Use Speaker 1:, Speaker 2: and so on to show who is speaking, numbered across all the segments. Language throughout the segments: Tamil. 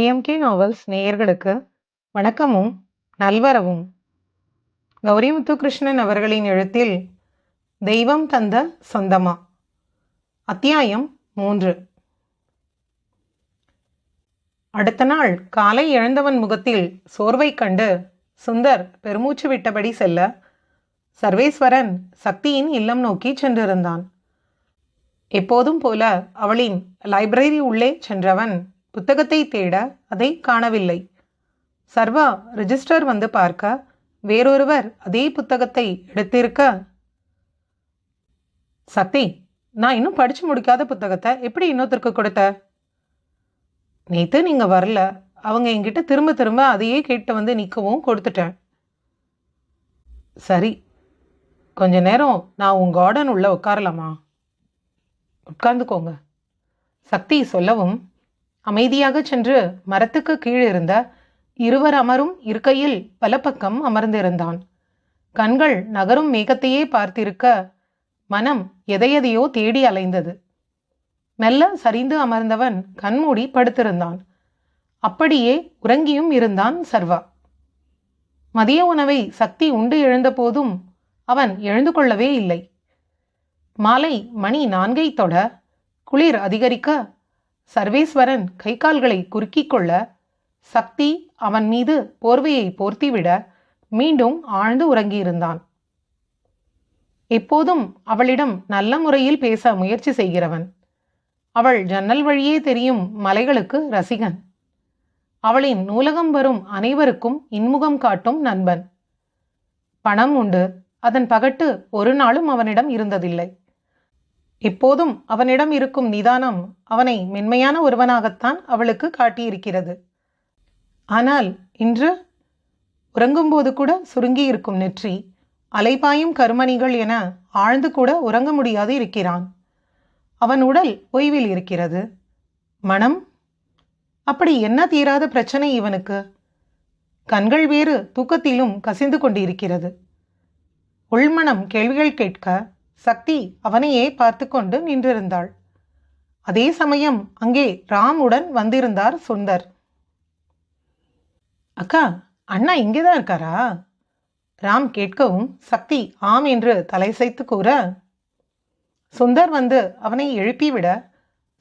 Speaker 1: ஜிஎம்கே நாவல்ஸ் நேயர்களுக்கு வணக்கமும் நல்வரவும். கௌரி முத்துகிருஷ்ணன் அவர்களின் எழுத்தில் தெய்வம் தந்த சொந்தமா? அத்தியாயம் மூன்று. அடுத்த நாள் காலை எழுந்தவன் முகத்தில் சோர்வை கண்டு சுந்தர் பெருமூச்சு விட்டபடி செல்ல சர்வேஸ்வரன் சக்தியின் இல்லம் நோக்கி சென்றிருந்தான். எப்போதும் போல அவளின் லைப்ரரி உள்ளே சென்றவன் புத்தகத்தை தேட அதை காணவில்லை. சர்வா ரிஜிஸ்டர் வந்து பார்க்க வேறொருவர் அதே புத்தகத்தை எடுத்திருக்க? சக்தி நான் இன்னும் படிச்சு முடிக்காத புத்தகத்தை எப்படி இன்னொருத்தருக்கு கொடுத்த? நேத்து நீங்க வரல. அவங்க என்கிட்ட திரும்ப திரும்ப அதையே கேட்டு வந்து நிற்கவும் கொடுத்துட்டேன். சரி கொஞ்ச நேரம் நான் உன் கார்டன் உள்ள உட்காரலாமா? உட்கார்ந்துக்கோங்க. சக்தி சொல்லவும் அமைதியாக சென்று மரத்துக்கு கீழிருந்த இருவர் அமரும் இருக்கையில் பலப்பக்கம் அமர்ந்திருந்தான். கண்கள் நகரும் மேகத்தையே பார்த்திருக்க மனம் எதையதையோ தேடி அலைந்தது. மெல்ல சரிந்து அமர்ந்தவன் கண்மூடி படுத்திருந்தான். அப்படியே உறங்கியும் இருந்தான் சர்வா. மதிய உணவை சக்தி உண்டு எழுந்தபோதும் அவன் எழுந்து கொள்ளவே இல்லை. மாலை மணி நான்கை தொட குளிர் அதிகரிக்க சர்வேஸ்வரன் கை கால்களை குறுக்கிக் கொள்ள சக்தி அவன் மீது போர்வையை போர்த்திவிட மீண்டும் ஆழ்ந்து உறங்கியிருந்தான். எப்போதும் அவளிடம் நல்ல முறையில் பேச முயற்சி செய்கிறவன். அவள் ஜன்னல் வழியே தெரியும் மலைகளுக்கு ரசிகன். அவளின் நூலகம் வரும் அனைவருக்கும் இன்முகம் காட்டும் நண்பன். பணம் உண்டு. அதன் பகட்டு ஒரு நாளும் அவனிடம் இருந்ததில்லை. இப்போதும் அவனிடம் இருக்கும் நிதானம் அவனை மென்மையான ஒருவனாகத்தான் அவளுக்கு காட்டியிருக்கிறது. ஆனால் இன்று உறங்கும்போது கூட சுருங்கி இருக்கும் நெற்றி அலைபாயும் கருமணிகள் என ஆழ்ந்து கூட உறங்க முடியாது இருக்கிறான். அவன் உடல் ஓய்வில் இருக்கிறது. மனம்? அப்படி என்ன தீராத பிரச்சனை இவனுக்கு? கண்கள் வேறு தூக்கத்திலும் கசிந்து கொண்டிருக்கிறது. உள்மனம் கேள்விகள் கேட்க சக்தி அவனையே பார்த்து கொண்டு நின்றிருந்தாள். அதே சமயம் அங்கே ராமுடன் வந்திருந்தார் சுந்தர். அக்கா அண்ணா இங்கேதான் இருக்காரா? ராம் கேட்கவும் சக்தி ஆம் என்று தலைசைத்து கூற சுந்தர் வந்து அவனை எழுப்பிவிட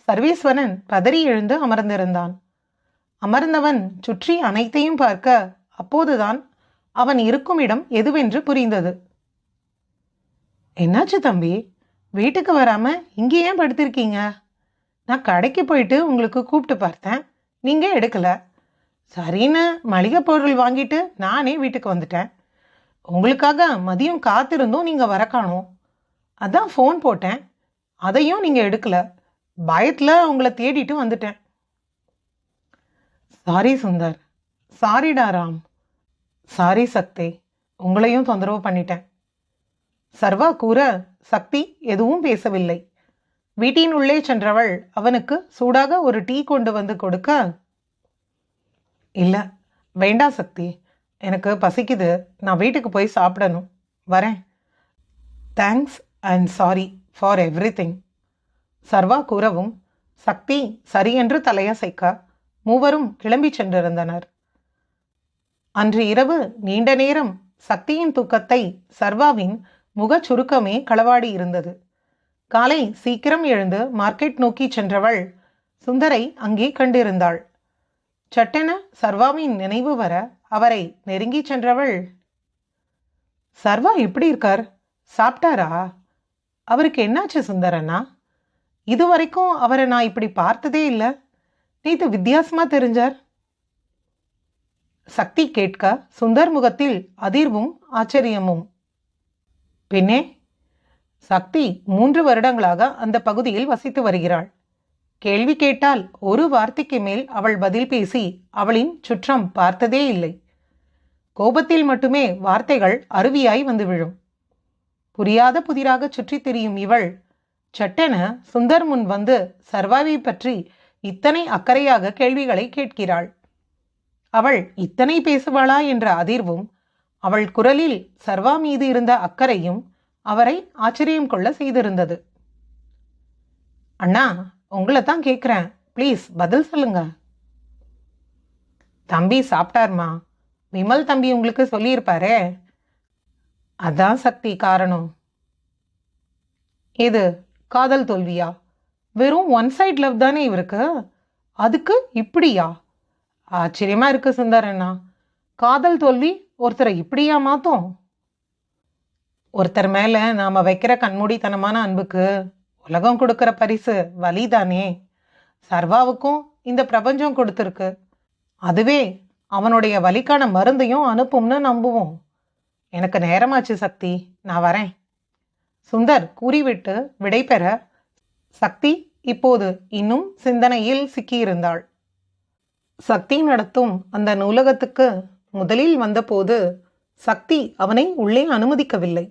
Speaker 1: சர்வேஸ்வரன் பதறி எழுந்து அமர்ந்திருந்தான். அமர்ந்தவன் சுற்றி அனைத்தையும் பார்க்க அப்போதுதான் அவன் இருக்கும் இடம் எதுவென்று புரிந்தது. என்னாச்சு தம்பி? வீட்டுக்கு வராமல் இங்கே ஏன் படுத்திருக்கீங்க? நான் கடைக்கு போயிட்டு உங்களுக்கு கூப்பிட்டு பார்த்தேன். நீங்கள் எடுக்கலை. சரின்னு மளிகை பொருள் வாங்கிட்டு நானே வீட்டுக்கு வந்துட்டேன். உங்களுக்காக மதியம் காத்திருந்தும் நீங்கள் வர காணோம். அதான் ஃபோன் போட்டேன். அதையும் நீங்கள் எடுக்கலை. பயத்தில் உங்களை தேடிட்டு வந்துட்டேன். சாரி சுந்தர். சாரிடா ராம். சாரி சக்தி. உங்களையும் தொந்தரவு பண்ணிட்டேன். சர்வா கூற சக்தி எதுவும் பேசவில்லை. வீட்டின் உள்ளே சென்றவள் அவனுக்கு சூடாக ஒரு டீ கொண்டு வந்து கொடுக்க இல்லை வேண்டாம் சக்தி எனக்கு பசிக்குது நான் வீட்டுக்கு போய் சாப்பிடணும் வரேன். Thanks and sorry for everything Sarva கூறவும் சக்தி சரியென்று தலையசைக்க மூவரும் கிளம்பி சென்றிருந்தனர். அன்று இரவு நீண்ட நேரம் சக்தியின் தூக்கத்தை சர்வாவின் முகச் சுருக்கமே களவாடி இருந்தது. காலை சீக்கிரம் எழுந்து மார்க்கெட் நோக்கி சென்றவள் சுந்தரை அங்கே கண்டிருந்தாள். சட்டென சர்வாவின் நினைவு வர அவரை நெருங்கி சென்றவள் சர்வா எப்படி இருக்கார்? சாப்பிட்டாரா? அவருக்கு என்னாச்சு சுந்தரண்ணா? இதுவரைக்கும் அவரை நான் இப்படி பார்த்ததே இல்லை. நேத்து வித்தியாசமா தெரிஞ்சார். சக்தி கேட்க சுந்தர் முகத்தில் அதிர்வும் ஆச்சரியமும். பின்னே சக்தி மூன்று வருடங்களாக அந்த பகுதியில் வசித்து வருகிறாள். கேள்வி கேட்டால் ஒரு வார்த்தைக்கு மேல் அவள் பதில் பேசி அவளின் சுற்றம் பார்த்ததே இல்லை. கோபத்தில் மட்டுமே வார்த்தைகள் அருவியாய் வந்து விழும். புரியாத புதிராக சுற்றித் திரியும் இவள் சட்டென சுந்தர் முன் வந்து சர்வாவை பற்றி இத்தனை அக்கறையாக கேள்விகளை கேட்கிறாள். அவள் இத்தனை பேசுவாளா என்ற அதிர்வும் அவள் குரலில் சர்வா மீது இருந்த அக்கறையும் அவரை ஆச்சரியம் கொள்ள செய்திருந்தது. அண்ணா உங்களை தான் கேட்குறேன் ப்ளீஸ் பதில் சொல்லுங்க. தம்பி சாப்பிட்டார்மா. விமல் தம்பி உங்களுக்கு சொல்லியிருப்பாரே. அதான் சக்தி காரணம். இது காதல் தோல்வியா? வெறும் ஒன் சைட் லவ் தானே இவருக்கு? அதுக்கு இப்படியா? ஆச்சரியமா இருக்கு சுந்தரண்ணா காதல் தோல்வி ஒருத்தரை இப்படியா மாத்தோம்? ஒருத்தர் மேல நாம வைக்கிற கண்மூடித்தனமான அன்புக்கு உலகம் கொடுக்கிற பரிசு வலிதானே. சர்வாவுக்கும் இந்த பிரபஞ்சம் கொடுத்துருக்கு. அதுவே அவனுடைய வலிக்கான மருந்தையும் அனுப்பும்னு நம்புவோம். எனக்கு நேரமாச்சு சக்தி. நான் வரேன். சுந்தர் கூறிவிட்டு விடைபெற சக்தி இப்போது இன்னும் சிந்தனையில் சிக்கியிருந்தாள். சக்தி நடத்தும் அந்த நூலகத்துக்கு முதலில் வந்தபோது சக்தி அவனை உள்ளே அனுமதிக்கவில்லை.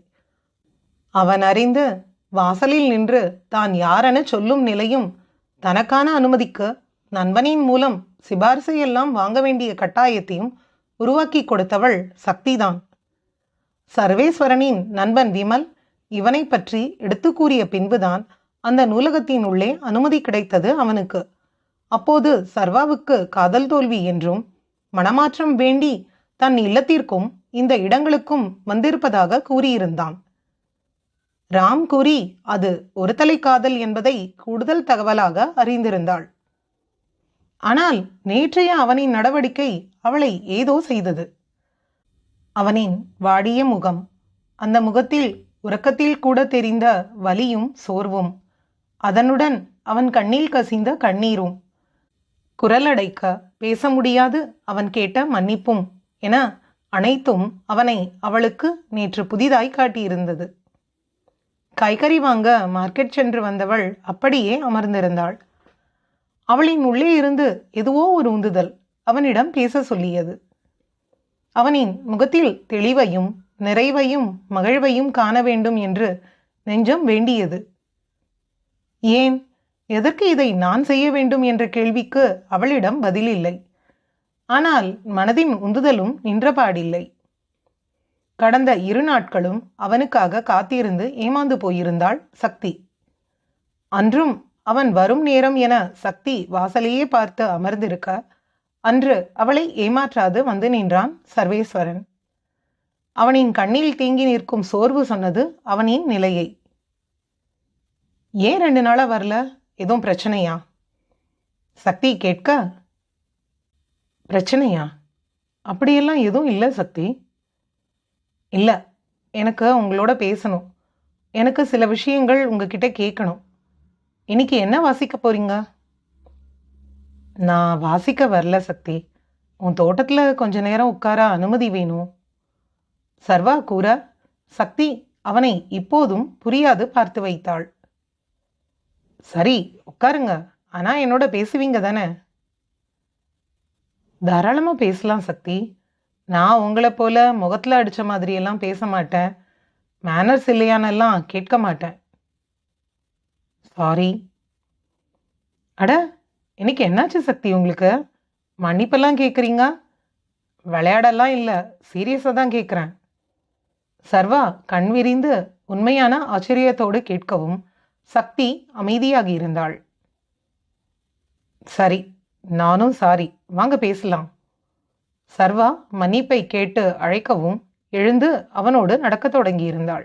Speaker 1: அவன் அறிந்து வாசலில் நின்று தான் யாரென சொல்லும் நிலையும் தனக்கான அனுமதிக்கு நண்பனின் மூலம் சிபாரிசையெல்லாம் வாங்க வேண்டிய கட்டாயத்தையும் உருவாக்கி கொடுத்தவள் சக்திதான். சர்வேஸ்வரனின் நண்பன் விமல் இவனை பற்றி எடுத்து கூறிய பின்புதான் அந்த நூலகத்தின் உள்ளே அனுமதி கிடைத்தது அவனுக்கு. அப்போது சர்வாவுக்கு காதல் தோல்வி என்றும் மனமாற்றம் வேண்டி தன் இல்லத்திற்கும் இந்த இடங்களுக்கும் வந்திருப்பதாக கூறியிருந்தான். ராம் கூறி அது ஒரு தலை காதல் என்பதை கூடுதல் தகவலாக அறிந்திருந்தாள். ஆனால் நேற்றைய அவனின் நடவடிக்கை அவளை ஏதோ செய்தது. அவனின் வாடிய முகம் அந்த முகத்தில் உறக்கத்தில் கூட தெரிந்த வலியும் சோர்வும் அதனுடன் அவன் கண்ணில் கசிந்த கண்ணீரும். குரலடைக்க பேச முடியாது அவன் கேட்ட மன்னிப்பும். என அனைத்தும் அவனை அவளுக்கு நேற்று புதிதாய் காட்டியிருந்தது. காய்கறி வாங்க மார்க்கெட் சென்று வந்தவள் அப்படியே அமர்ந்திருந்தாள். அவளின் உள்ளே இருந்து எதுவோ ஒரு உந்துதல் அவனிடம் பேச சொல்லியது. அவனின் முகத்தில் தெளிவையும் நிறைவையும் மகிழ்வையும் காண வேண்டும் என்று நெஞ்சம் வேண்டியது. ஏன்? எதற்கு இதை நான் செய்ய வேண்டும் என்ற கேள்விக்கு அவளிடம் பதில் இல்லை. ஆனால் மனதின் உந்துதலும் நின்றபாடில்லை. கடந்த இரு நாட்களும் அவனுக்காக காத்திருந்து ஏமாந்து போயிருந்தாள் சக்தி. அன்றும் அவன் வரும் நேரம் என சக்தி வாசலையே பார்த்து அமர்ந்திருக்க அன்று அவளை ஏமாற்றாது வந்து நின்றான் சர்வேஸ்வரன். அவனின் கண்ணில் தேங்கி நிற்கும் சோர்வு சொன்னது அவனின் நிலையை. ஏன் ரெண்டு நாளா வரல? எதுவும் பிரச்சனையா? சக்தி கேட்க பிரச்சனையா? அப்படியெல்லாம் எதுவும் இல்லை சக்தி. இல்லை. எனக்கு உங்களோட பேசணும். எனக்கு சில விஷயங்கள் உங்ககிட்ட கேட்கணும். இன்னைக்கு என்ன வாசிக்க போறீங்க? நான் வாசிக்க வரல சக்தி. உன் தோட்டத்தில் கொஞ்ச நேரம் உட்கார அனுமதி வேணும். சர்வா கூற சக்தி அவனை இப்போதும் புரியாது பார்த்து வைத்தாள். சரி உட்காருங்க. ஆனால் என்னோட பேசுவீங்க தானே? தாராளமாக பேசலாம் சக்தி. நான் உங்களை போல் முகத்தில் அடித்த மாதிரியெல்லாம் பேச மாட்டேன். மேனர்ஸ் இல்லையானெல்லாம் கேட்க மாட்டேன். சாரி அட இன்னைக்கு என்னாச்சு சக்தி உங்களுக்கு? மன்னிப்பெல்லாம் கேட்குறீங்க விளையாடலாம் இல்லை சீரியஸாக தான் கேட்குறேன் சர்வா கண் விரிந்து உண்மையான ஆச்சரியத்தோடு கேட்கவும் சக்தி அமைதியாகி இருந்தாள். சரி. நானும் சாரி. வாங்க பேசலாம். சர்வா மன்னிப்பை கேட்டு அழைக்கவும் எழுந்து அவனோடு நடக்கத் தொடங்கியிருந்தாள்.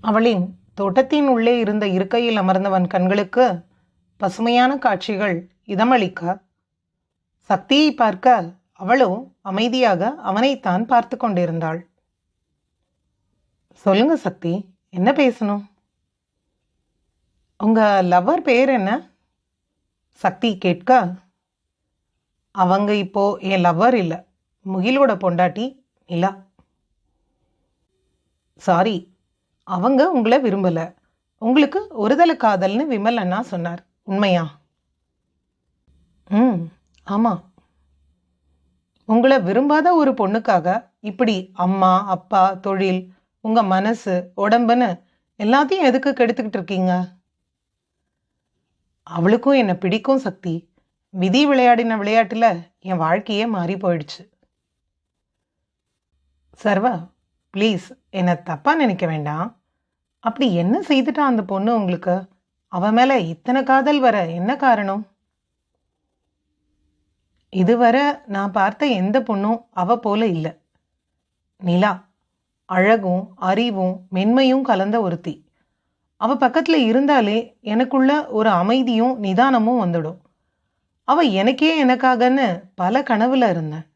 Speaker 1: அவளின் தோட்டத்தின் உள்ளே இருந்த இருக்கையில் அமர்ந்தவன் கண்களுக்கு பசுமையான காட்சிகள் இதமளிக்க சக்தியை பார்க்க அவளோ அமைதியாக அவனைத்தான் பார்த்து கொண்டிருந்தாள். சொல்லுங்க சக்தி என்ன பேசணும்? உங்கள் லவ்வர் பேர் என்ன? சக்தி கேட்க அவங்க இப்போ என் லவ்வர் இல்லை. முகிலோட பொண்டாட்டி நிலா. சாரி அவங்க உங்களை விரும்பலை. உங்களுக்கு ஒருதலை காதல்னு விமல் அண்ணா சொன்னார். உண்மையா? ம் ஆமாம் உங்களை விரும்பாத ஒரு பொண்ணுக்காக இப்படி அம்மா அப்பா தொழில் உங்கள் மனசு உடம்புன்னு எல்லாத்தையும் எதுக்கு கெடுத்துக்கிட்டு இருக்கீங்க? அவளுக்கும் என்னை பிடிக்கும் சக்தி. விதி விளையாடின விளையாட்டில் என் வாழ்க்கையே மாறி போயிடுச்சு. சர்வா ப்ளீஸ் என்னை தப்பாக நினைக்க வேண்டாம். அப்படி என்ன செய்துட்டா அந்த பொண்ணு உங்களுக்கு? அவ மேலே இத்தனை காதல் வர என்ன காரணம்? இதுவரை நான் பார்த்த எந்த பொண்ணும் அவ போல இல்லை. நிலா அழகும் அறிவும் மென்மையும் கலந்த ஒருத்தி. அவ பக்கத்துல இருந்தாலே எனக்குள்ள ஒரு அமைதியும் நிதானமும் வந்துடும். அவ எனக்கே எனக்காகன்னு பல கனவுல இருந்தேன்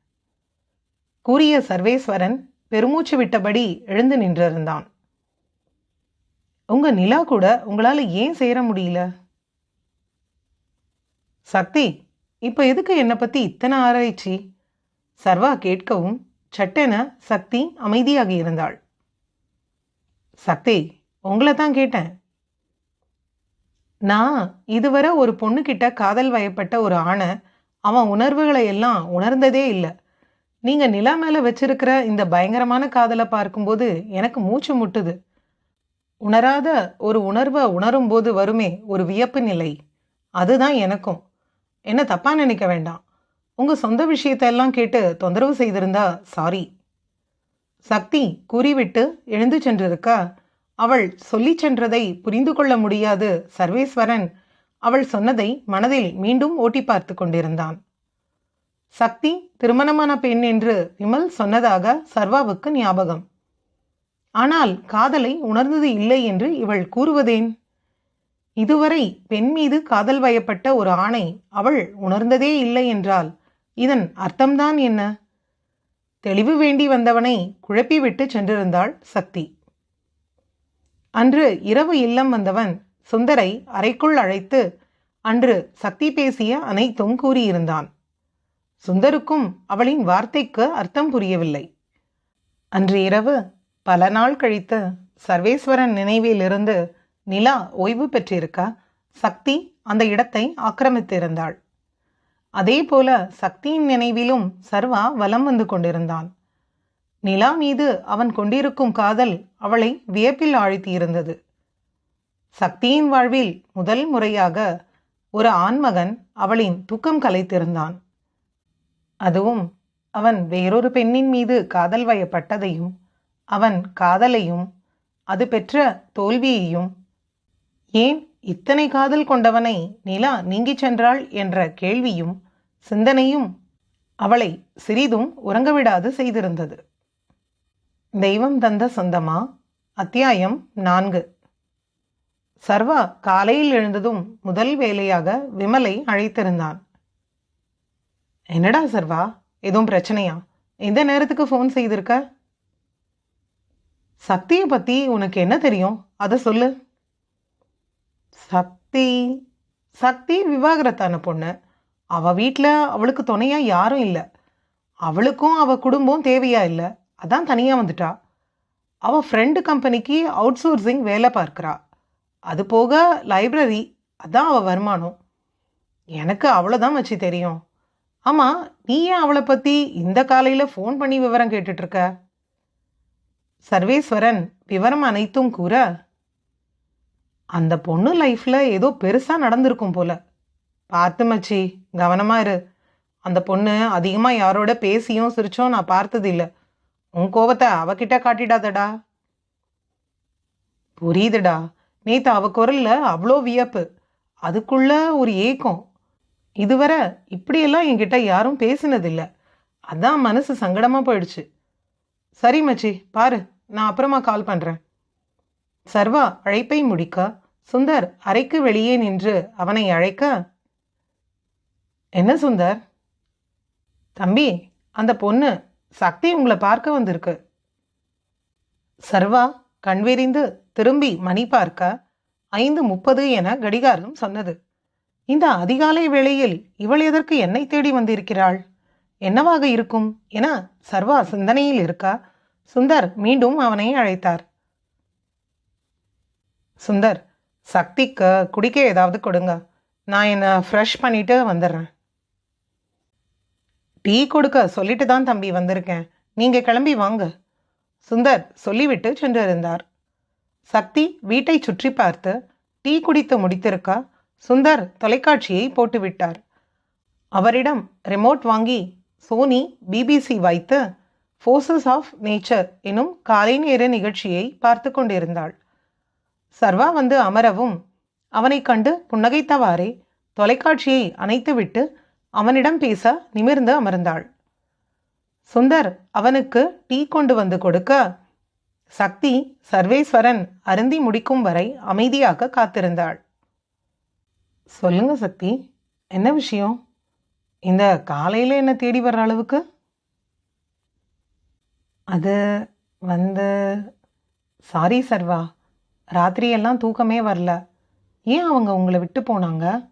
Speaker 1: கூறிய சர்வேஸ்வரன் பெருமூச்சு விட்டபடி எழுந்து நின்றிருந்தான். உங்க நிலா கூட உங்களால ஏன் சேர முடியல? சக்தி இப்ப எதுக்கு என்னை பத்தி இத்தனை ஆராய்ச்சி? சர்வா கேட்கவும் சட்டென சக்தி அமைதியாகி இருந்தாள். சக்தி உங்களை தான் கேட்டேன். நான் இதுவரை ஒரு பொண்ணுக்கிட்ட காதல் வயப்பட்ட ஒரு ஆணை அவன் உணர்வுகளை எல்லாம் உணர்ந்ததே இல்லை. நீங்கள் நிலா மேலே வச்சிருக்கிற இந்த பயங்கரமான காதலை பார்க்கும்போது எனக்கு மூச்சு முட்டுது. உணராத ஒரு உணர்வை உணரும் போது வருமே ஒரு வியப்பு நிலை. அதுதான் எனக்கும். என்ன தப்பாக நினைக்க வேண்டாம். உங்கள் சொந்த விஷயத்தெல்லாம் கேட்டு தொந்தரவு செய்திருந்தா சாரி. சக்தி கூறிவிட்டு எழுந்து சென்றிருக்கா? அவள் சொல்லிச் சென்றதை புரிந்து கொள்ள முடியாது சர்வேஸ்வரன். அவள் சொன்னதை மனதில் மீண்டும் ஓட்டி பார்த்து கொண்டிருந்தான். சக்தி திருமணமான பெண் என்று விமல் சொன்னதாக சர்வாவுக்கு ஞாபகம். ஆனால் காதலை உணர்ந்தது இல்லை என்று இவள் கூறுவதேன்? இதுவரை பெண் மீது காதல் வயப்பட்ட ஒரு ஆணை அவள் உணர்ந்ததே இல்லை என்றால் இதன் அர்த்தம்தான் என்ன? தெளிவு வேண்டி வந்தவனை குழப்பிவிட்டு சென்றிருந்தாள் சக்தி. அன்று இரவு இல்லம் வந்தவன் சுந்தரை அறைக்குள் அழைத்து அன்று சக்தி பேசிய அனைத்தும் கூறியிருந்தான். சுந்தருக்கும் அவளின் வார்த்தைக்கு அர்த்தம் புரியவில்லை. அன்று இரவு பல நாள் கழித்து சர்வேஸ்வரன் நினைவிலிருந்து நிலா ஓய்வு பெற்றிருக்க சக்தி அந்த இடத்தை ஆக்கிரமித்திருந்தாள். அதே போல சக்தியின் நினைவிலும் சர்வா வலம் வந்து கொண்டிருந்தான். நிலா மீது அவன் கொண்டிருக்கும் காதல் அவளை வியப்பில் ஆழ்த்தியிருந்தது. சக்தியின் வாழ்வில் முதல் முறையாக ஒரு ஆண்மகன் அவளின் தூக்கம் கலைத்திருந்தான். அதுவும் அவன் வேறொரு பெண்ணின் மீது காதல் வயப்பட்டதையும் அவன் காதலையும் அது பெற்ற தோல்வியையும் ஏன் இத்தனை காதல் கொண்டவனை நிலா நீங்கிச் சென்றாள்? என்ற கேள்வியும் சிந்தனையும் அவளை சிறிதும் உறங்கவிடாது செய்திருந்தது. தெய்வம் தந்த சொந்தமா? அத்தியாயம் நான்கு. சர்வா காலையில் எழுந்ததும் முதல் வேலையாக விமலை அழைத்திருந்தான். என்னடா சர்வா எதுவும் பிரச்சனையா? எந்த நேரத்துக்கு ஃபோன் செய்திருக்க? சக்தியை பத்தி உனக்கு என்ன தெரியும்? அதை சொல்லு. சக்தி சக்தி விவாகரத்தான பொண்ணு. அவ வீட்டில் அவளுக்கு துணையா யாரும் இல்லை. அவளுக்கும் அவ குடும்பம் தேவையா இல்லை. அதான் தனியாக வந்துட்டா. அவள் ஃப்ரெண்டு கம்பெனிக்கு அவுட் சோர்ஸிங் வேலை பார்க்குறா. அது போக லைப்ரரி அதான் அவள் வருமானம். எனக்கு அவ்வளோதான் வச்சு தெரியும். ஆமாம் நீ ஏன் அவளை பற்றி இந்த காலையில் ஃபோன் பண்ணி விவரம் கேட்டுட்ருக்க சர்வேஸ்வரன் விவரம் அனைத்தும் கூற அந்த பொண்ணு லைஃப்பில் ஏதோ பெருசாக நடந்திருக்கும் போல. பார்த்து மச்சி கவனமாக இரு. அந்த பொண்ணு அதிகமாக யாரோட பேசியும் சிரிச்சும் நான் பார்த்ததில்லை. உன் கோவத்தை அவகிட்ட காட்டிடாதடா. புரியுதுடா. நேத்து அவ குரல்ல அவ்வளோ வியப்பு. அதுக்குள்ள ஒரு ஏக்கம். இதுவரை இப்படியெல்லாம் என்கிட்ட யாரும் பேசினதில்ல. அதான் மனசு சங்கடமா போயிடுச்சு. சரி மச்சி பாரு நான் அப்புறமா கால் பண்றேன். சர்வா அழைப்பை முடிக்க சுந்தர் அறைக்கு வெளியே நின்று அவனை அழைக்க என்ன சுந்தர்? தம்பி அந்த பொண்ணு சக்தி உங்களை பார்க்க வந்திருக்கு. சர்வா கண்விரிந்து திரும்பி மணி பார்க்க ஐந்து முப்பது என கடிகாரம் சொன்னது. இந்த அதிகாலை வேளையில் இவள் எதற்கு என்னை தேடி வந்திருக்கிறாள்? என்னவாக இருக்கும் என சர்வா சிந்தனையில் இருக்க சுந்தர் மீண்டும் அவனை அழைத்தார். சுந்தர் சக்திக்கு குடிக்க ஏதாவது கொடுங்க. நான் என்னை ஃப்ரெஷ் பண்ணிட்டு வந்துடுறேன். டீ கொடுக்க சொல்லிட்டு தான் தம்பி வந்திருக்கேன். நீங்கள் கிளம்பி வாங்க. சுந்தர் சொல்லிவிட்டு சென்றிருந்தார். சக்தி வீட்டை சுற்றி பார்த்து டீ குடித்து முடித்திருக்க? சுந்தர் தொலைக்காட்சியை போட்டுவிட்டார். அவரிடம் ரிமோட் வாங்கி சோனி பிபிசி வைத்து ஃபோர்ஸஸ் ஆஃப் நேச்சர் எனும் காலை நேர நிகழ்ச்சியை பார்த்து கொண்டிருந்தாள். சர்வா வந்து அமரவும் அவனைக் கண்டு புன்னகைத்தவாறே தொலைக்காட்சியை அணைத்துவிட்டு அவனிடம் பேச நிமிர்ந்து அமர்ந்தாள். சுந்தர் அவனுக்கு டீ கொண்டு வந்து கொடுக்க. சக்தி சர்வேஸ்வரன் அருந்தி முடிக்கும் வரை அமைதியாக காத்திருந்தாள். சொல்லுங்க சக்தி என்ன விஷயம்? இந்த காலையில் என்ன தேடி வர்ற அளவுக்கு? அது வந்து சாரி சர்வா ராத்திரியெல்லாம் தூக்கமே வரல. ஏன் அவங்க உங்களை விட்டு போனாங்க?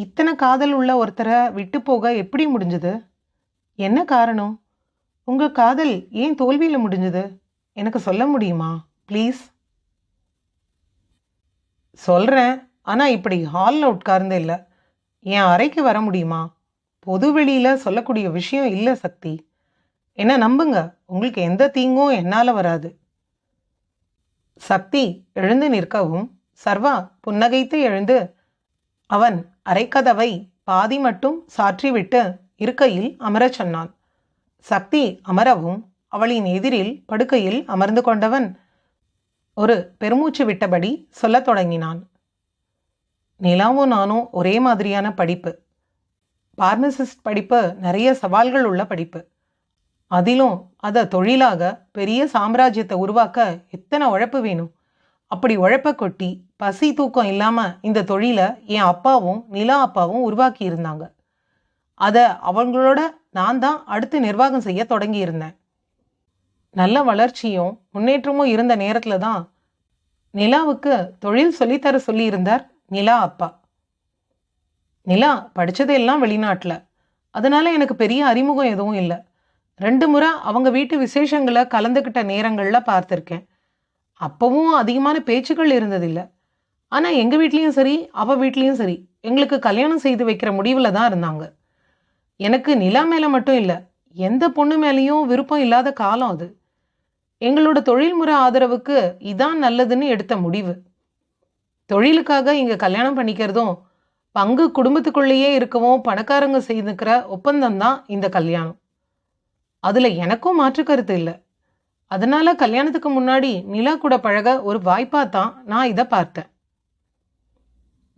Speaker 1: இத்தனை காதல் உள்ள ஒருத்தரை விட்டு போக எப்படி முடிஞ்சது? என்ன காரணம்? உங்கள் காதல் ஏன் தோல்வியில் முடிஞ்சது? எனக்கு சொல்ல முடியுமா? ப்ளீஸ். சொல்கிறேன் ஆனால் இப்படி ஹாலில் உட்கார்ந்து இல்லை. என் அறைக்கு வர முடியுமா? பொது வெளியில் சொல்லக்கூடிய விஷயம் இல்லை சக்தி. என்ன நம்புங்க உங்களுக்கு எந்த தீங்கும் என்னால் வராது. சக்தி எழுந்து நிற்கவும் சர்வா புன்னகைத்து எழுந்து அவன் அரைக்கதவை பாதி மட்டும் சாற்றிவிட்டு இருக்கையில் அமரச் சொன்னான். சக்தி அமரவும் அவளின் எதிரில் படுக்கையில் அமர்ந்து கொண்டவன் ஒரு பெருமூச்சு விட்டபடி சொல்லத் தொடங்கினான். நிலாவும் நானும் ஒரே மாதிரியான படிப்பு. பார்மசிஸ்ட் படிப்பு நிறைய சவால்கள் உள்ள படிப்பு. அதிலும் அதை தொழிலாக பெரிய சாம்ராஜ்யத்தை உருவாக்க எத்தனை உழைப்பு வேணும்? அப்படி உழைப்ப கொட்டி பசி தூக்கம் இல்லாமல் இந்த தொழிலை என் அப்பாவும் நிலா அப்பாவும் உருவாக்கி இருந்தாங்க. அதை அவங்களோட நான் தான் அடுத்து நிர்வாகம் செய்ய தொடங்கியிருந்தேன் நல்ல வளர்ச்சியும் முன்னேற்றமும் இருந்த நேரத்தில் தான் நிலாவுக்கு தொழில் சொல்லித்தர சொல்லியிருந்தார் நிலா அப்பா. நிலா படித்ததெல்லாம் வெளிநாட்டில். அதனால் எனக்கு பெரிய அறிமுகம் எதுவும் இல்லை. ரெண்டு முறை அவங்க வீட்டு விசேஷங்களை கலந்துக்கிட்ட நேரங்களில் பார்த்துருக்கேன். அப்போவும் அதிகமான பேச்சுக்கள் இருந்ததில்லை. ஆனால் எங்கள் வீட்லேயும் சரி அவள் வீட்லேயும் சரி எங்களுக்கு கல்யாணம் செய்து வைக்கிற முடிவில் தான் இருந்தாங்க. எனக்கு நிலா மேலே மட்டும் இல்லை எந்த பொண்ணு மேலேயும் விருப்பம் இல்லாத காலம் அது. எங்களோட தொழில்முறை ஆதரவுக்கு இதான் நல்லதுன்னு எடுத்த முடிவு. தொழிலுக்காக இங்கே கல்யாணம் பண்ணிக்கிறதும் பங்கு குடும்பத்துக்குள்ளேயே இருக்கவும் பணக்காரங்க செய்துக்கிற ஒப்பந்தம் தான் இந்த கல்யாணம். அதில் எனக்கும் மாற்று கருத்து இல்லை. அதனால கல்யாணத்துக்கு முன்னாடி நிலா கூட பழக ஒரு வாய்ப்பாக தான் நான் இதை பார்த்தேன்.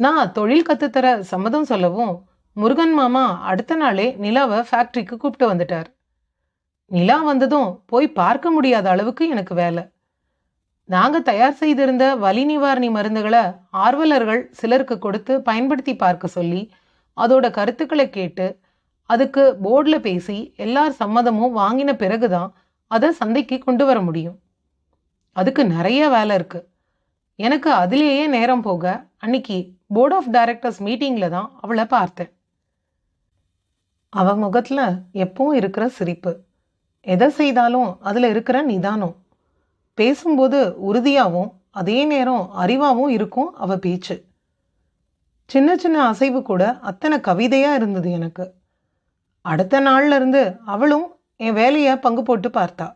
Speaker 1: நான் தொழில் கற்றுத்தர சம்மதம் சொல்லவும் முருகன் மாமா அடுத்த நாளே நிலாவை ஃபேக்ட்ரிக்கு கூப்பிட்டு வந்துட்டார். நிலா வந்ததும் போய் பார்க்க முடியாத அளவுக்கு எனக்கு வேலை. நாங்கள் தயார் செய்திருந்த வலி நிவாரணி மருந்துகளை ஆர்வலர்கள் சிலருக்கு கொடுத்து பயன்படுத்தி பார்க்க சொல்லி அதோட கருத்துக்களை கேட்டு அதுக்கு போர்டில் பேசி எல்லார் சம்மதமும் வாங்கின பிறகு தான் அதை சந்தைக்கு கொண்டு வர முடியும். அதுக்கு நிறைய வேலை இருக்குது எனக்கு அதிலேயே நேரம் போக அன்னைக்கு போர்ட் ஆஃப் டைரக்டர்ஸ் மீட்டிங்கில் தான் அவளை பார்த்தேன். அவ முகத்தில் எப்பவும் இருக்கிற சிரிப்பு. எதை செய்தாலும் அதில் இருக்கிற நிதானம். பேசும்போது உறுதியாகவும் அதே நேரம் அறிவாகவும் இருக்கும் அவ பேச்சு. சின்ன சின்ன அசைவு கூட அத்தனை கவிதையாக இருந்தது எனக்கு. அடுத்த நாள்லேருந்து அவளும் என் வேலையை பங்கு போட்டு பார்த்தா.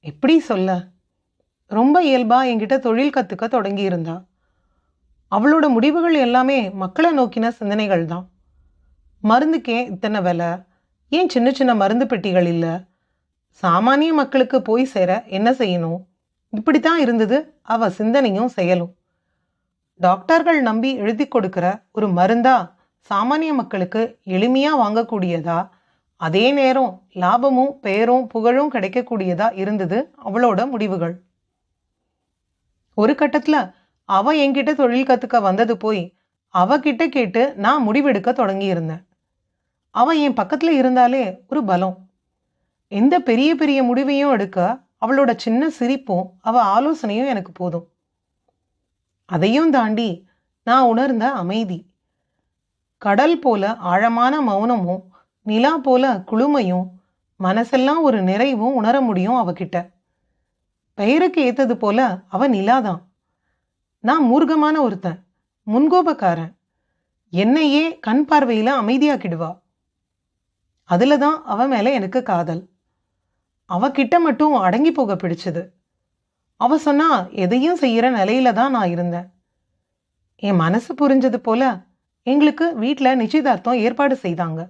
Speaker 1: எப்படி சொல்ல? ரொம்ப இயல்பா என்கிட்ட தொழில் கற்றுக்க தொடங்கி இருந்தா. அவளோட முடிவுகள் எல்லாமே மக்களை நோக்கின சிந்தனைகள் தான். மருந்துக்கே இத்தனை விலை? ஏன் சின்ன சின்ன மருந்து பெட்டிகள் இல்லை? சாமானிய மக்களுக்கு போய் சேர என்ன செய்யணும்? இப்படி தான் இருந்தது அவ சிந்தனையும் செயலும். டாக்டர்கள் நம்பி எழுதி கொடுக்குற ஒரு மருந்தா சாமானிய மக்களுக்கு எளிமையாக வாங்கக்கூடியதா? அதே நேரம் லாபமும் பெயரும் புகழும் கிடைக்கக்கூடியதா இருந்தது அவளோட முடிவுகள். ஒரு கட்டத்தில் அவ என்கிட்ட தொழில் கற்றுக்க வந்தது போய் அவகிட்ட கேட்டு நான் முடிவெடுக்க தொடங்கியிருந்தேன். அவ என் பக்கத்தில் இருந்தாலே ஒரு பலம். எந்த பெரிய பெரிய முடிவையும் எடுக்க அவளோட சின்ன சிரிப்பும் அவ ஆலோசனையும் எனக்கு போதும். அதையும் தாண்டி நான் உணர்ந்த அமைதி. கடல் போல ஆழமான மௌனமும் நிலா போல குளுமையும் மனசெல்லாம் ஒரு நிறைவும் உணர முடியும் அவகிட்ட. பெயருக்கு ஏத்தது போல அவ நிலாதான். நான் மூர்க்கமான ஒருத்தன் முன்கோபக்காரன். என்னையே கண் பார்வையில அமைதியாக்கிடுவா. அதுல தான் அவ மேல எனக்கு காதல். அவகிட்ட மட்டும் அடங்கி போக பிடிச்சது. அவ சொன்னா எதையும் செய்யற நிலையில தான் நான் இருந்தேன். என் மனசு புரிஞ்சது போல எங்களுக்கு வீட்டில் நிச்சயதார்த்தம் ஏற்பாடு செய்தாங்க.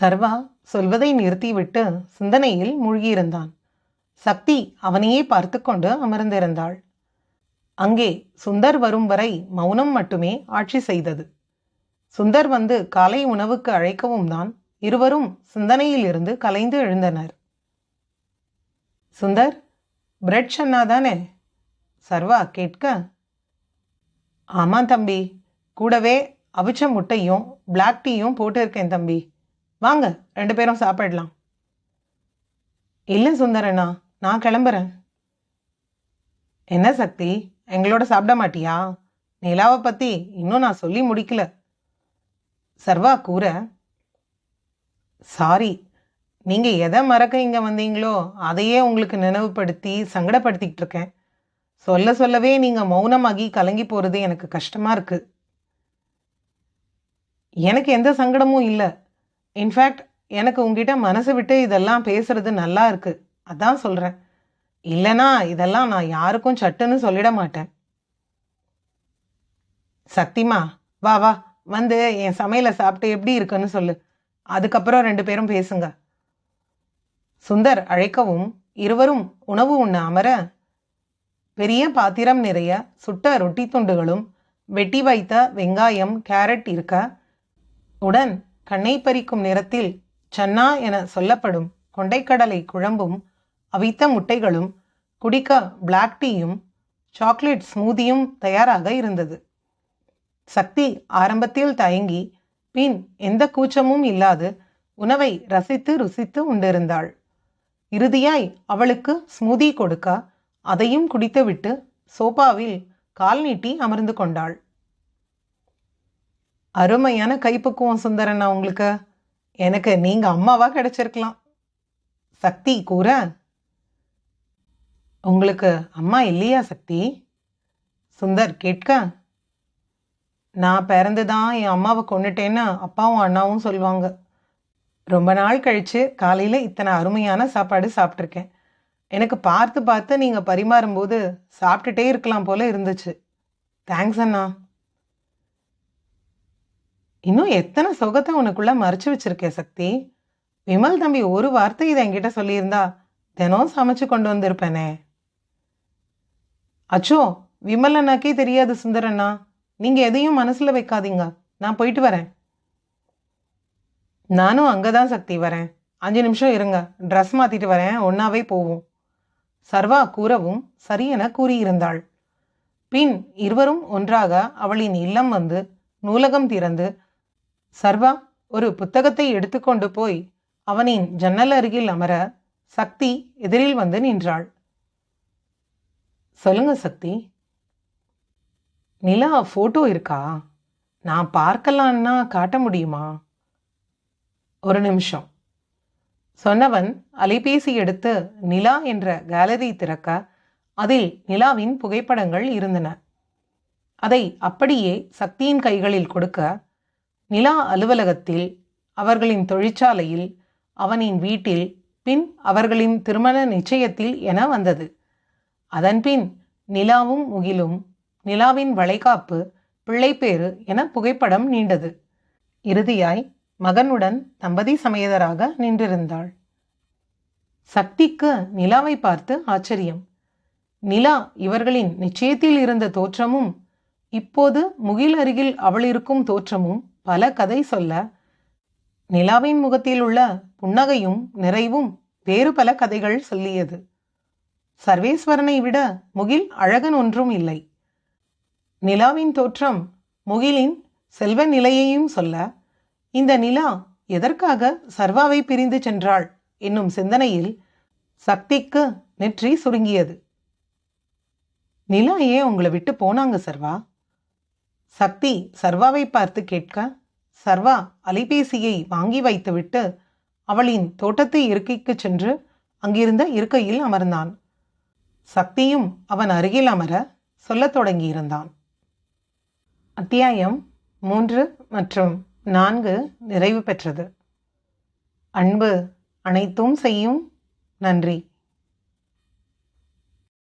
Speaker 1: சர்வா சொல்வதை நிறுத்திவிட்டு சிந்தனையில் மூழ்கியிருந்தான். சக்தி அவனையே பார்த்து கொண்டு அமர்ந்திருந்தாள். அங்கே சுந்தர் வரும் வரை மௌனம் மட்டுமே ஆட்சி செய்தது. சுந்தர் வந்து காலை உணவுக்கு அழைக்கவும் தான் இருவரும் சிந்தனையில் இருந்து கலைந்து எழுந்தனர். சுந்தர் பிரெட் சன்னா தானே? சர்வா கேட்க. ஆமாம் தம்பி கூடவே அவிச்ச முட்டையும் பிளாக் டீயும் போட்டிருக்கேன் தம்பி. வாங்க ரெண்டு பேரும் சாப்பிடலாம். இல்லை சுந்தரண்ணா நான் கிளம்புறேன். என்ன சக்தி எங்களோட சாப்பிட மாட்டியா? நிலாவை பற்றி இன்னும் நான் சொல்லி முடிக்கல. சர்வா கூற சாரி நீங்கள் எதை மறக்க இங்கே வந்தீங்களோ அதையே உங்களுக்கு நினைவுபடுத்தி சங்கடப்படுத்திக்கிட்டு இருக்கேன். சொல்ல சொல்லவே நீங்கள் மௌனமாகி கலங்கி போகிறது எனக்கு கஷ்டமாக இருக்குது எனக்கு எந்த சங்கடமும் இல்லை. இன்ஃபேக்ட் எனக்கு உங்ககிட்ட மனசு விட்டு இதெல்லாம் பேசுறது நல்லா இருக்கு. அதான் சொல்கிறேன் இல்லைனா இதெல்லாம் நான் யாருக்கும் சட்டுன்னு சொல்லிட மாட்டேன். சக்திமா வா வா வந்து என் சமையலை சாப்பிட்டு எப்படி இருக்குன்னு சொல்லு. அதுக்கப்புறம் ரெண்டு பேரும் பேசுங்க. சுந்தர் அழைக்கவும் இருவரும் உணவு உண்ண அமர பெரிய பாத்திரம் நிறைய சுட்ட ரொட்டி துண்டுகளும் வெட்டி வைத்த வெங்காயம் கேரட் இருக்க உடன் கண்ணை பறிக்கும் நிறத்தில் சன்னா என சொல்லப்படும் கொண்டைக்கடலை குழம்பும் அவித்த முட்டைகளும் குடிக்க பிளாக் டீயும் சாக்லேட் ஸ்மூதியும் தயாராக இருந்தது. சக்தி ஆரம்பத்தில் தயங்கி பின் எந்த கூச்சமும் இல்லாது உணவை ரசித்து ருசித்து உண்டிருந்தாள். இறுதியாய் அவளுக்கு ஸ்மூதி கொடுக்க அதையும் குடித்துவிட்டு சோபாவில் கால் நீட்டி அமர்ந்து கொண்டாள். அருமையான கைப்பக்குவம் சுந்தரண்ணா உங்களுக்கு. எனக்கு நீங்க அம்மாவா கிடைச்சிருக்கலாம். சக்தி கூற உங்களுக்கு அம்மா இல்லையா சக்தி? சுந்தர் கேட்க. நான் பிறந்து தான் என் அம்மாவை கொண்டுட்டேன்னு அப்பாவும் அண்ணாவும் சொல்லுவாங்க. ரொம்ப நாள் கழித்து காலையில் இத்தனை அருமையான சாப்பாடு சாப்பிட்ருக்கேன் எனக்கு பார்த்து பார்த்து நீங்கள் பரிமாறும்போது சாப்பிட்டுட்டே இருக்கலாம் போல இருந்துச்சு. தேங்க்ஸ் அண்ணா. இன்னும் எத்தனை சுகத்தை உனக்குள்ள மறைச்சு வச்சிருக்கே சக்தி? விமல் தம்பி ஒரு வார்த்தை இதை என்கிட்ட சொல்லியிருந்தா தினம் சமைச்சு கொண்டு வந்திருப்பேனே. அச்சோ விமல் அண்ணாக்கே தெரியாது சுந்தரண்ணா நீங்க எதையும் மனசுல வைக்காதீங்க. நான் போயிட்டு வரேன். நானும் அங்கதான் சக்தி வரேன். அஞ்சு நிமிஷம் இருங்க. ட்ரெஸ் மாத்திட்டு வரேன். ஒன்னாவே போவோம். சர்வா கூறவும் சரியென கூறியிருந்தாள். பின் இருவரும் ஒன்றாக அவளின் இல்லம் வந்து நூலகம் திறந்து சர்வா ஒரு புத்தகத்தை எடுத்துக்கொண்டு போய் அவனின் ஜன்னல் அருகில் அமர சக்தி எதிரில் வந்து நின்றாள். சொல்லுங்க சக்தி நிலா ஃபோட்டோ இருக்கா? நான் பார்க்கலான்னா காட்ட முடியுமா? ஒரு நிமிஷம். சொன்னவன் அலைபேசி எடுத்து நிலா என்ற கேலரி திறக்க அதில் நிலாவின் புகைப்படங்கள் இருந்தன. அதை அப்படியே சக்தியின் கைகளில் கொடுக்க நிலா அலுவலகத்தில் அவர்களின் தொழிற்சாலையில் அவனின் வீட்டில் பின் அவர்களின் திருமண நிச்சயத்தில் என வந்தது. அதன்பின் நிலாவும் முகிலும் நிலாவின் வளைகாப்பு பிள்ளைப்பேறு என புகைப்படம் நீண்டது. இறுதியாய் மகனுடன் தம்பதி சமேதராக நின்றிருந்தாள். சக்திக்கு நிலாவை பார்த்து ஆச்சரியம். நிலா இவர்களின் நிச்சயத்தில் இருந்த தோற்றமும் இப்போது முகில் அருகில் அவள் இருக்கும் தோற்றமும் பல கதை சொல்ல நிலாவின் முகத்தில் உள்ள புன்னகையும் நிறைவும் வேறு பல கதைகள் சொல்லியது. சர்வேஸ்வரனை விட முகில் அழகன் ஒன்றும் இல்லை. நிலாவின் தோற்றம் முகிலின் செல்வ நிலையையும் சொல்ல இந்த நிலா எதற்காக சர்வாவை பிரிந்து சென்றாள் என்னும் சிந்தனையில் சக்திக்கு நெற்றி சுருங்கியது. நிலா ஏன் உங்களை விட்டு போனாங்க சர்வா? சக்தி சர்வாவை பார்த்து கேட்க சர்வா அலைபேசியை வாங்கி வைத்துவிட்டு அவளின் தோட்டத்து இருக்கைக்கு சென்று அங்கிருந்த இருக்கையில் அமர்ந்தான். சக்தியும் அவன் அருகில் அமர சொல்லத் தொடங்கியிருந்தான். அத்தியாயம் மூன்று மற்றும் நான்கு நிறைவு பெற்றது. அன்பு அனைத்தும் செய்யும். நன்றி.